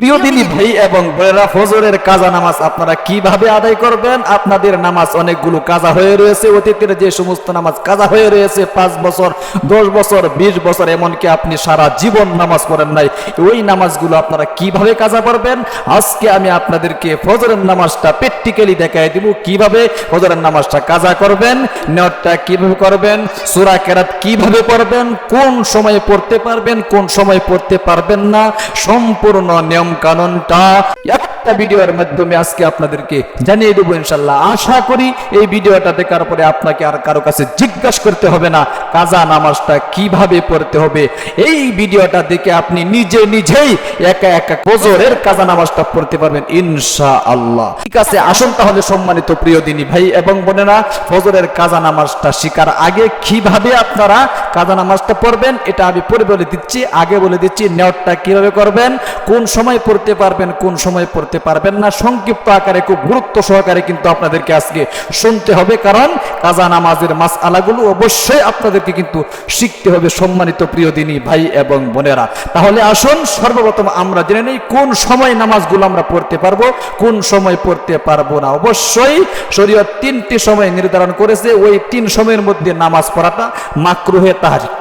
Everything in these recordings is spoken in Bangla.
প্রিয় দিনী ভাই এবং বোনেরা, ফজরের কাজা নামাজ আপনারা কীভাবে আদায় করবেন? আপনাদের নামাজ অনেকগুলো কাজা হয়ে রয়েছে। অতীতের যে সমস্ত নামাজ কাজা হয়ে রয়েছে, পাঁচ বছর, দশ বছর, বিশ বছর, এমনকি আপনি সারা জীবন নামাজ পড়েন নাই, ওই নামাজগুলো আপনারা কীভাবে কাজা করবেন? আজকে আমি আপনাদেরকে ফজরের নামাজটা প্র্যাকটিক্যালি দেখাই দিব কীভাবে ফজরের নামাজটা কাজা করবেন নেওয়ারটা কীভাবে করবেন, সুরা কেরাত কীভাবে পড়বেন, কোন সময়ে পড়তে পারবেন, কোন সময় পড়তে পারবেন না, সম্পূর্ণ নিয়ম কানুনটা একটা ভিডিওর মাধ্যমে আজকে আপনাদেরকে জানিয়ে দেবো ইনশাল্লাহ আশা করি এই ভিডিওটা দেখার পরে আপনাকে আর কারও কাছে জিজ্ঞাসা করতে হবে না, কাজা নামাজটা কীভাবে পড়তে হবে। এই ভিডিওটা দেখে আপনি নিজে নিজেই একা একা কোজরের কাজা নামাজটা পড়তে পারবেন ইনশা আল্লাহ ঠিক আছে, আসুন তাহলে সম্মানিত প্রিয় দিনী ভাই এবং বোনেরা, ফজরের কাজা নামাজটা শিকার আগে কীভাবে আপনারা কাজা নামাজটা পড়বেন, এটা আমি পরে বলে দিচ্ছি, আগে বলে দিচ্ছি, নেওয়ারটা কীভাবে করবেন, কোন সময় পড়তে পারবেন, কোন সময় পড়তে পারবেন না, সংক্ষিপ্ত আকারে, খুব গুরুত্ব সহকারে কিন্তু আপনাদেরকে আজকে শুনতে হবে, কারণ কাজা নামাজের মাস আলাগুলো অবশ্যই আপনাদেরকে কিন্তু শিখতে হবে সম্মানিত প্রিয় দিনী ভাই এবং বোনেরা। তাহলে আসুন, সর্বপ্রথম আমরা জেনে নেই, কোন সময় নামাজগুলো আমরা পড়তে পারব, কোন সময় পড়তে পারব না। অবশ্যই শরীয়ত তিনটি সময় নির্ধারণ করেছে, ওই তিন সময়ের মধ্যে নামাজ পড়াটা মাকরুহে ताज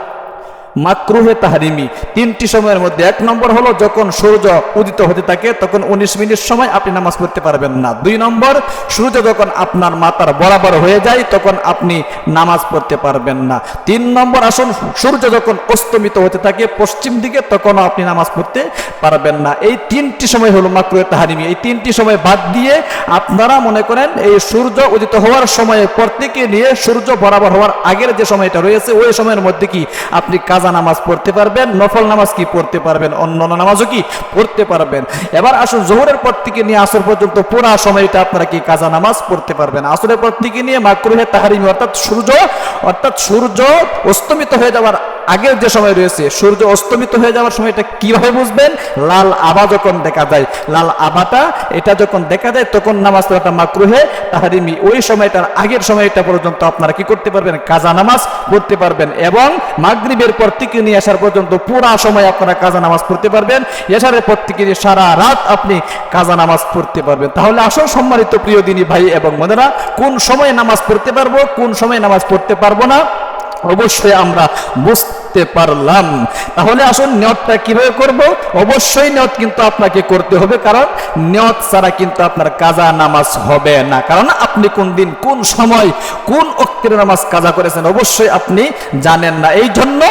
মাকরুহে তাহারিমি। তিনটি সময়ের মধ্যে, এক নম্বর হলো যখন সূর্য উদিত হতে থাকে, তখন উনিশ মিনিট সময় আপনি নামাজ পড়তে পারবেন না। দুই নম্বর, সূর্য যখন আপনার মাথার বরাবর হয়ে যায়, তখন আপনি নামাজ পড়তে পারবেন না। তিন নম্বর, আসুন, সূর্য যখন অস্তমিত হতে থাকে পশ্চিম দিকে, তখনও আপনি নামাজ পড়তে পারবেন না। এই তিনটি সময় হলো মাকরুহে তাহারিমি। এই তিনটি সময় বাদ দিয়ে আপনারা মনে করেন, এই সূর্য উদিত হওয়ার সময়ে প্রত্যেকে নিয়ে সূর্য বরাবর হওয়ার আগের যে সময়টা রয়েছে, ওই সময়ের মধ্যে কি আপনি কাজা নামাজ পড়তে পারবেন, নফল নামাজ কি পড়তে পারবেন অন্য নামাজও কি পড়তে পারবেন। এবার আসুন জোহরের পর থেকে নিয়ে আসর পর্যন্ত পুরা সময়টা আপনারা কি কাজা নামাজ পড়তে পারবেন। আসরের পর থেকে নিয়ে মাকরুহে তাহারিমি অর্থাৎ সূর্য অর্থাৎ সূর্য অস্তমিত হয়ে যাওয়ার আগের যে সময় রয়েছে, সূর্য অস্তমিত হয়ে যাওয়ার সময়টা কীভাবে বুঝবেন? লাল আভা যখন দেখা যায়, লাল আভাটা, এটা যখন দেখা যায়, তখন নামাজ পড়াটা মাকরুহে, তাহারিমি ওই সময়টার আগের সময়টা পর্যন্ত আপনারা কি করতে পারবেন? কাজা নামাজ পড়তে পারবেন এবং মাগরিবের পর থেকে নিয়ে আসার পর্যন্ত পুরা সময় আপনারা কাজা নামাজ পড়তে পারবেন। এসারের পর থেকে সারা রাত আপনি কাজা নামাজ পড়তে পারবেন। তাহলে আসল সম্মানিত প্রিয় দিনী ভাই এবং বোনেরা, কোন সময় নামাজ পড়তে পারব, কোন সময় নামাজ পড়তে পারব না? অবশ্যই আমরা বুঝতে পারলাম। তাহলে আসুন নিয়তটা কীভাবে করব? অবশ্যই নিয়ত কিন্তু আপনাকে করতে হবে, কারণ নিয়ত ছাড়া কিন্তু আপনার কাজা নামাজ হবে না। কারণ আপনি কোন দিন, কোন সময়, কোন অক্ষের নামাজ কাজা করেছেন অবশ্যই আপনি জানেন না। এই জন্য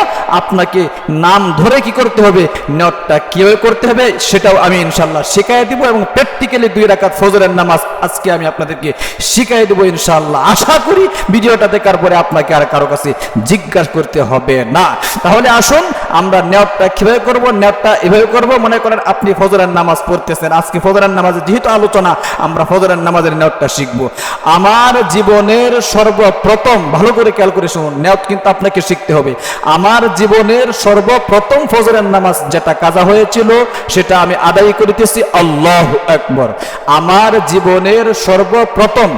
আপনাকে নাম ধরে কি করতে হবে? নিয়তটা কীভাবে করতে হবে সেটাও আমি ইনশাল্লাহ শিখাই দিব এবং প্র্যাকটিক্যালি দুই রাকাত ফজরের নামাজ আজকে আমি আপনাদেরকে শিখাই দেবো ইনশাল্লাহ আশা করি ভিডিওটা দেখার পরে আপনাকে আর কারও কাছে জিজ্ঞাসা করতে হবে না। তাহলে আসুন আমরা নেওয়ারটা কীভাবে করব নেওয়ারটা এভাবে করব, মনে করেন আপনি ফজরের নামাজ পড়তেছেন। আজকে ফজরের নামাজের যেহেতু আলোচনা, আমরা ফজরের নামাজের নেওয়ারটা শিখব। আমার জীবনের সর্বপ্রথম, ভালো করে খেয়াল করে শুনুন নেওয়াত কিন্তু আপনাকে শিখতে হবে। আমার জীবনের সর্বপ্রথম ফজরের নামাজ যেটা কাজা হয়েছিল, সেটা আমি আদায় করিতেছি, আল্লাহ একবার আমার জীবনের সর্বপ্রথম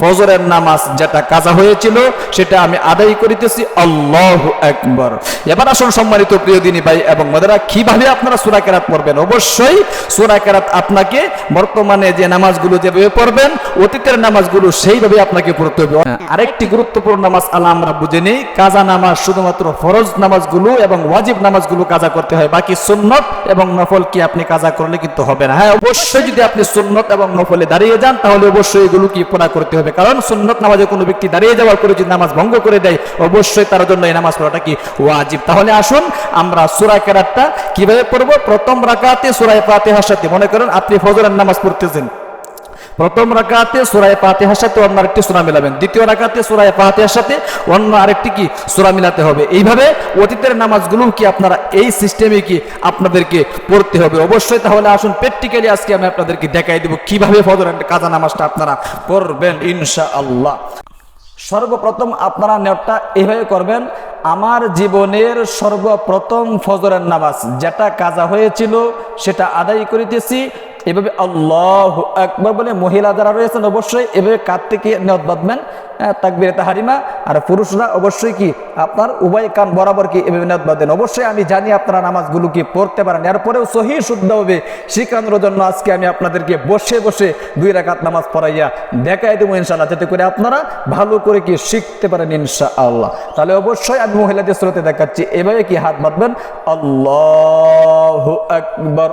ফজরের নামাজ যেটা কাজা হয়েছিল, সেটা আমি আদায় করিতেছি, আল্লাহ একবার এবার আসুন সম্মানিত প্রিয় দিনী ভাই এবং মদেরা কীভাবে আপনারা সুরা কেরাত পড়বেন? অবশ্যই সুরা কেরাত আপনাকে বর্তমানে যে নামাজগুলো যেভাবে পড়বেন অতীতের নামাজগুলো সেইভাবে আপনাকে পড়তে হবে। আরেকটি গুরুত্বপূর্ণ নামাজ আল্লাহ আমরা বুঝে নেই কাজা নামাজ শুধুমাত্র ফরজ নামাজগুলো এবং ওয়াজিব নামাজগুলো কাজা করতে হয় বাকি সুন্নত এবং নফল কি আপনি কাজা করলে কিন্তু হবে না। হ্যাঁ অবশ্যই যদি আপনি সুন্নত এবং নফলে দাঁড়িয়ে যান তাহলে অবশ্যই এগুলো কি পুরা করতে হবে। কারণ সুন্নত নামাজে কোনো ব্যক্তি দাঁড়িয়ে যাওয়ার পরে যদি নামাজ ভঙ্গ করে দেয় অবশ্যই তার জন্য এই নামাজ পড়াটা কি ওয়াজিব। তাহলে আসুন আমরা সুরা কেরাতটা কীভাবে পড়ব? প্রথম রাকাতে সুরায় ফাতিহার সাথে। মনে করেন আপনি ফজরের নামাজ পড়তেছেন। প্রথম রাকাতে সুরায় ফাতিহার সাথে অন্য আরেকটি সূরা মিলাবেন। দ্বিতীয় রাকাতে সুরায় ফাতিহার সাথে অন্য আরেকটি কি সূরা মিলাতে হবে। এইভাবে অতীতের নামাজগুলো কি আপনারা এই সিস্টেমে কি আপনাদেরকে পড়তে হবে? অবশ্যই তাহলে আসুন প্র্যাকটিক্যালি আজকে আমি আপনাদেরকে দেখাই দেবো কীভাবে ফজর কাজা নামাজটা আপনারা করবেন ইনশা আল্লাহ সর্বপ্রথম আপনারা নেটটা এভাবে করবেন, আমার জীবনের সর্বপ্রথম ফজরের নামাজ যেটা কাজা হয়েছিল সেটা আদায় করিতেছি এভাবে আল্লাহ একবার বলে মহিলা যারা রয়েছেন অবশ্যই এভাবে কাত থেকে নিয়ত বাঁধবেন? তাকবির তাহারিমা। আর পুরুষরা অবশ্যই কি আপনার উভয় কান বরাবর কি এভাবে নিয়ত বাঁধেন? অবশ্যই আমি জানি আপনারা নামাজগুলো কি পড়তে পারেন। এরপরেও সহি শুদ্ধভাবে শিখানোর জন্য আজকে আমি আপনাদেরকে বসে বসে দুই রাকাত নামাজ পড়াইয়া দেখাই দেবো ইনশাআল্লাহ, যাতে করে আপনারা ভালো করে কি শিখতে পারেন ইনশা আল্লাহ তাহলে অবশ্যই আমি মহিলাদের স্রোতে দেখাচ্ছি। এভাবে কি হাত বাঁধবেন? আল্লাহ আকবর।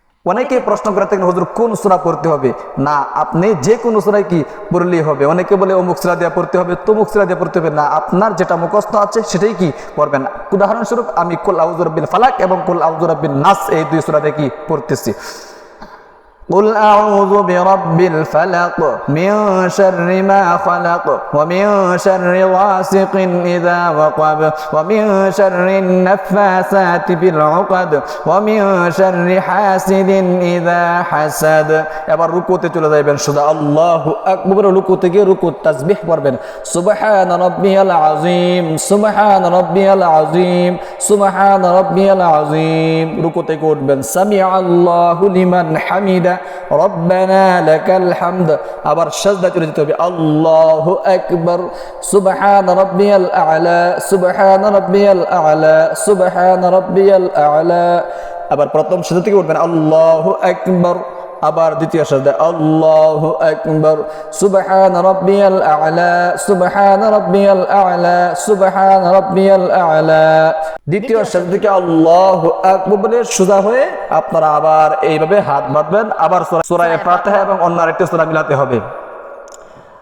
অনেকে প্রশ্ন করে থাকেন, হজুর, কোন সুরা পড়তে হবে? না, আপনি যে কোন সুরায় কি পড়লেই হবে। অনেকে বলে, অমুক সুরা দেওয়া পড়তে হবে, তমুক সুরা দেওয়া পড়তে হবে। না, আপনার যেটা মুখস্থ আছে, সেটাই কি পড়বেন। উদাহরণস্বরূপ, আমি কুল আউজুর বিন ফালাক এবং কুল আউজুর বিন নাস, এই দুই সূরা দিয়ে কি পড়তেছি। قل أعوذ برب الفلق من شر ما خلق ومن شر غاسق إذا وقب ومن شر النفاثات بالعقد ومن شر حاسد إذا حسد এবার রুকুতে চলে যাবেন শুধু আল্লাহু আকবার রুকুতে গিয়ে রুকু তাসবিহ পড়বেন সুবহান রাব্বিয়াল আযীম সুবহান রাব্বিয়াল আযীম সুবহান রাব্বিয়াল আযীম রুকুতে গিয়ে উঠবেন সামি আল্লাহু লিমান হামিদা রব্বানা লাকাল হামদ। আবার সাজদা চলে যেতে হবে। আল্লাহু আকবার। সুবহান রাব্বিয়াল আ'লা, সুবহান রাব্বিয়াল আ'লা, সুবহান রাব্বিয়াল আ'লা। আবার প্রথম সাজদা থেকে উঠবেন, আল্লাহু আকবার। আবার দ্বিতীয় সাজদা, আল্লাহু আকবার, সুবহান রাব্বিয়াল আ'লা, সুবহান রাব্বিয়াল আ'লা, সুবহান রাব্বিয়াল আ'লা। দ্বিতীয় সাজদা থেকে আল্লাহু আকবার বলে সোজা হয়ে আপনারা আবার এইভাবে হাত বাঁধবেন। আবার সূরা ফাতিহা এবং অন্য আরেকটি সূরা মিলাতে হবে।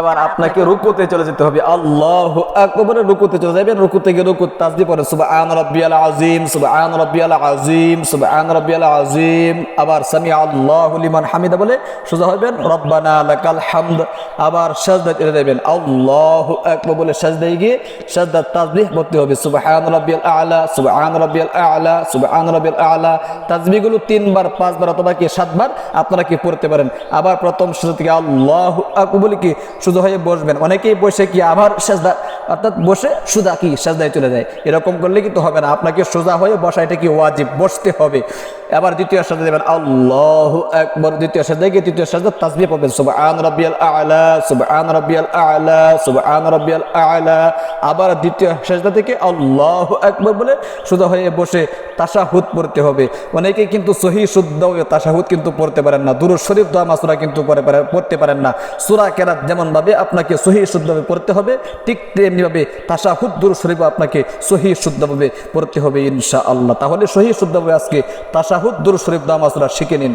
এবার আপনাকে রুকুতে চলে যেতে হবে। আল্লাহ আকবরে, রুকুতে চলে যাবেন। রুকুতে গিয়ে রুকু তাসবি পড়ে। সুবহান রাব্বিয়াল আযীম, সুবহান রাব্বিয়াল আযীম, সুবহান রাব্বিয়াল আযীম। আবার সামি আল্লাহু লিমান হামিদা বলে সোজা হবেন রব্বানা লাকাল হামদ। আবার সাজদা চলে যাবেন। আল্লাহু আকবার বলে সাজদায় গিয়ে সাজদা তাসবিহ পড়তে হবে। সুবহান রাব্বিয়াল আ'লা, সুবহান রাব্বিয়াল আ'লা, সুবহান রাব্বিয়াল আ'লা। তাসবিহগুলো তিনবার, পাঁচবার অথবা কি সাতবার আপনারা কি পড়তে পারেন। আবার প্রথম সাজদা থেকে আল্লাহু আকবার বলে কি শুধু হয়ে বসবেন। অনেকেই বসে কি আবার সেজদা, অর্থাৎ বসে সুদা কি সেজদায় চলে যায়। এরকম করলে কিন্তু হবে না। আপনাকে সোজা হয়ে বসা, এটা কি ওয়াজিব? বসতে হবে। এবার দ্বিতীয় সাজদা দেবেন, আল্লাহু একবার দ্বিতীয় সাজদা গিয়ে তৃতীয় সাজদা তাসবিহ পড়বেন, সুবহান রাব্বিয়াল আ'লা, সুবহান রাব্বিয়াল আ'লা, সুবহান রাব্বিয়াল আ'লা। আবার দ্বিতীয় সাজদা থেকে, আল্লাহু আকবার বলে সোজা হয়ে বসে তাশাহুদ পড়তে হবে। অনেকে কিন্তু সহি শুদ্ধ তাশাহুদ কিন্তু পড়তে পারেন না, দুরুদ শরীফ দোয়া মাসুরা কিন্তু পড়তে পারেন না। সূরা কেরাত যেমন ভাবে আপনাকে সহি শুদ্ধভাবে পড়তে হবে, ঠিক তেমনিভাবে তাশাহুদ, দুরুদ শরীফ আপনাকে সহি শুদ্ধভাবে পড়তে হবে ইনশাআল্লাহ। তাহলে সহি শুদ্ধভাবে আজকে তাশাহুদ দুরুদ শরীফ দোয়া মাসুরা শিখে নিন।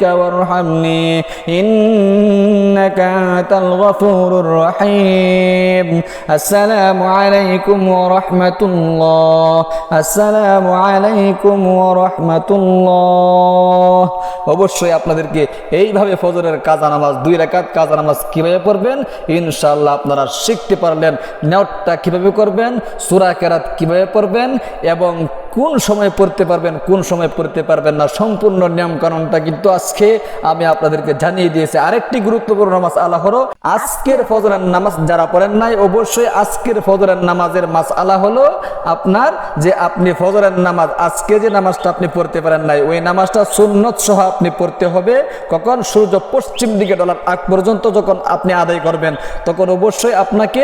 বিহামদিকা ওয়ারহামনি ইন্নাকা আনতাল গফুরুর রহিম আসসালামু আলাইকুম ওয়া রাহমাতুল্লাহ আসসালামু আলাইকুম ওয়া রাহমাতুল্লাহ অবশ্যই আপনাদেরকে এইভাবে ফজরের কাজা নামাজ, দুই রাকাত কাজা নামাজ কীভাবে পড়বেন? ইনশাল্লাহ আপনারা শিখতে পারলেন, নেওয়ারটা কীভাবে করবেন, সুরা কেরাত কীভাবে পড়বেন এবং কোন সময় পড়তে পারবেন, কোন সময় পড়তে পারবেন না, সম্পূর্ণ নিয়ম কানুনটা কিন্তু আজকে আমি আপনাদেরকে জানিয়ে দিয়েছি। আরেকটি গুরুত্বপূর্ণ নামাজ আল্লাহ হলো আজকের ফজরের নামাজ যারা পড়েন নাই, অবশ্যই আজকের ফজরের নামাজের মাস আলা হলো আপনার যে আপনি ফজরের নামাজ, আজকে যে নামাজটা আপনি পড়তে পারেন নাই, ওই নামাজটা সুন্নত সহ আপনি পড়তে হবে। কখন? সূর্য পশ্চিম দিকে ডলার আগ পর্যন্ত যখন আপনি আদায় করবেন, তখন অবশ্যই আপনাকে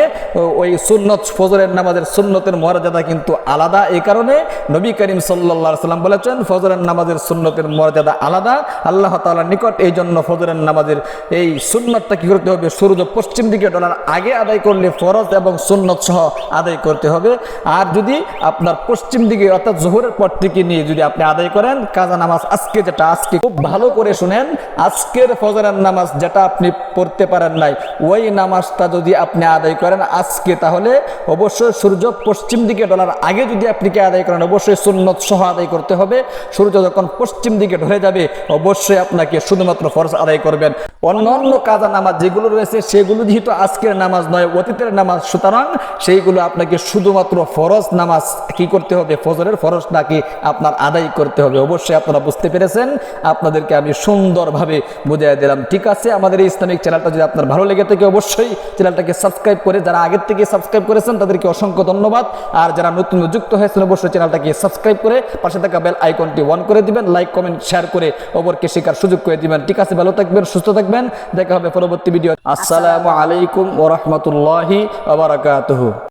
ওই সুন্নত ফজরের নামাজের সুন্নতের মর্যাদা কিন্তু আলাদা। এই কারণে নবী করিম সাল্লা সাল্লাম বলেছেন, ফজরের নামাজের সুন্নতের মর্যাদা আলাদা। আল্লাহ তাআলার নিকট এই জন্য ফজরের নামাজের এই সুন্নতটা কি করতে হবে? সূর্য পশ্চিম দিকে ডলার আগে আদায় করলে ফরজ এবং সুন্নত সহ আদায় করতে হবে। আর যদি আপনার পশ্চিম দিকে অর্থাৎ জোহরের পর থেকে নিয়ে যদি আপনি আদায় করেন, কাজা নামাজ আজকে যেটা, আজকে খুব ভালো করে শুনেন, আজকের ফজরের নামাজ যেটা আপনি পড়তে পারেন নাই, ওই নামাজটা যদি আপনি আদায় করেন আজকে, তাহলে অবশ্যই সূর্য পশ্চিম দিকে ডলার আগে যদি আপনি কে আদায় করেন, অবশ্যই সুন্নত সহ আদায় করতে হবে। সূর্য যখন পশ্চিম দিকে ঢলে যাবে, অবশ্যই আপনাকে শুধুমাত্র ফরজ আদায় করবেন। অন্যান্য কাজা নামাজ যেগুলো রয়েছে, সেগুলো যেহেতু আজকের নামাজ নয়, অতীতের নামাজ, সুতরাং সেইগুলো আপনাকে শুধুমাত্র ফরজ নামাজ কি করতে হবে? ফজরের ফরজ নাকি আপনার আদায় করতে হবে? অবশ্যই আপনারা বুঝতে পেরেছেন। আপনাদেরকে আমি সুন্দরভাবে বুঝিয়ে দিলাম। ঠিক আছে, আমাদের এই ইসলামিক চ্যানেলটা যদি আপনার ভালো লেগে থাকে, অবশ্যই চ্যানেলটাকে সাবস্ক্রাইব করে, যারা আগের থেকে সাবস্ক্রাইব করেছেন, তাদেরকে অসংখ্য ধন্যবাদ। আর যারা নতুন যুক্ত হয়েছেন, অবশ্যই চ্যানেলটাকে সাবস্ক্রাইব করে পাশে থাকা বেল আইকনটি অন করে দিবেন লাইক কমেন্ট শেয়ার করে অপরকে শেখার সুযোগ করে দিবেন। ঠিক আছে, ভালো থাকবেন, সুস্থ থাকবেন। দেখা হবে পরবর্তী ভিডিও আসসালামু আলাইকুম ওরহমতুল্লাহি আবরাকাতুহু